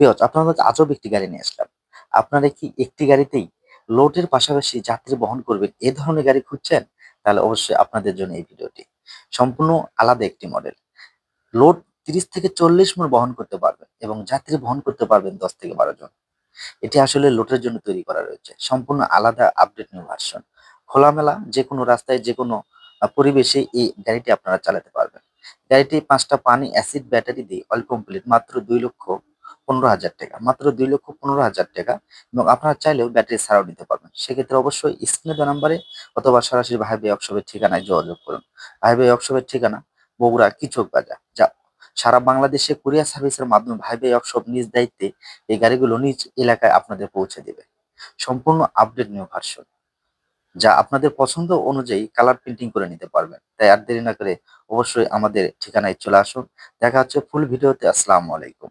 বিয়জ আপনাদের কাছে আজব একটি গাড়ি নিয়ে আসলাম। আপনারা কি একটি গাড়িতেই লোডের পাশাপাশি যাত্রী বহন করবেন, এ ধরনের গাড়ি খুঁজছেন? তাহলে অবশ্যই আপনাদের জন্য এই ভিডিওটি সম্পূর্ণ আলাদা একটি মডেল। লোড তিরিশ থেকে চল্লিশ মন বহন করতে পারবেন এবং যাত্রী বহন করতে পারবেন দশ থেকে বারো জন। এটি আসলে লোডের জন্য তৈরি করা রয়েছে। সম্পূর্ণ আলাদা আপডেট নিউ ভার্সন খোলামেলা যে কোনো রাস্তায় যে কোনো পরিবেশে এই গাড়িটি আপনারা চালাতে পারবেন। গাড়িটি পাঁচটা পানি অ্যাসিড ব্যাটারি দিয়ে অল কমপ্লিট মাত্র দুই লক্ষ পনেরো হাজার টাকা, মাত্র দুই লক্ষ পনেরো হাজার টাকা এবং আপনারা চাইলেও ব্যাটারি ছাড়াও নিতে পারবেন। সেক্ষেত্রে অবশ্যই স্ক্রিনে দেওয়া নাম্বারে অথবা সরাসরি ভাই ভাই ওয়ার্কশপের ঠিকানায় যোগাযোগ করুন। ভাই ভাই ওয়ার্কশপের ঠিকানা বগুড়া কিচক বাজার। যা সারা বাংলাদেশে কুরিয়ার সার্ভিসের মাধ্যমে ভাই ভাই ওয়ার্কশপ নিজ দায়িত্বে এই গাড়িগুলো নিজ এলাকায় আপনাদের পৌঁছে দেবে। সম্পূর্ণ আপডেট নিউ ভার্সন যা আপনাদের পছন্দ অনুযায়ী কালার প্রিন্টিং করে নিতে পারবেন। তাই আর দেরি না করে অবশ্যই আমাদের ঠিকানায় চলে আসুন। দেখা হচ্ছে ফুল ভিডিওতে আসসালামু আলাইকুম।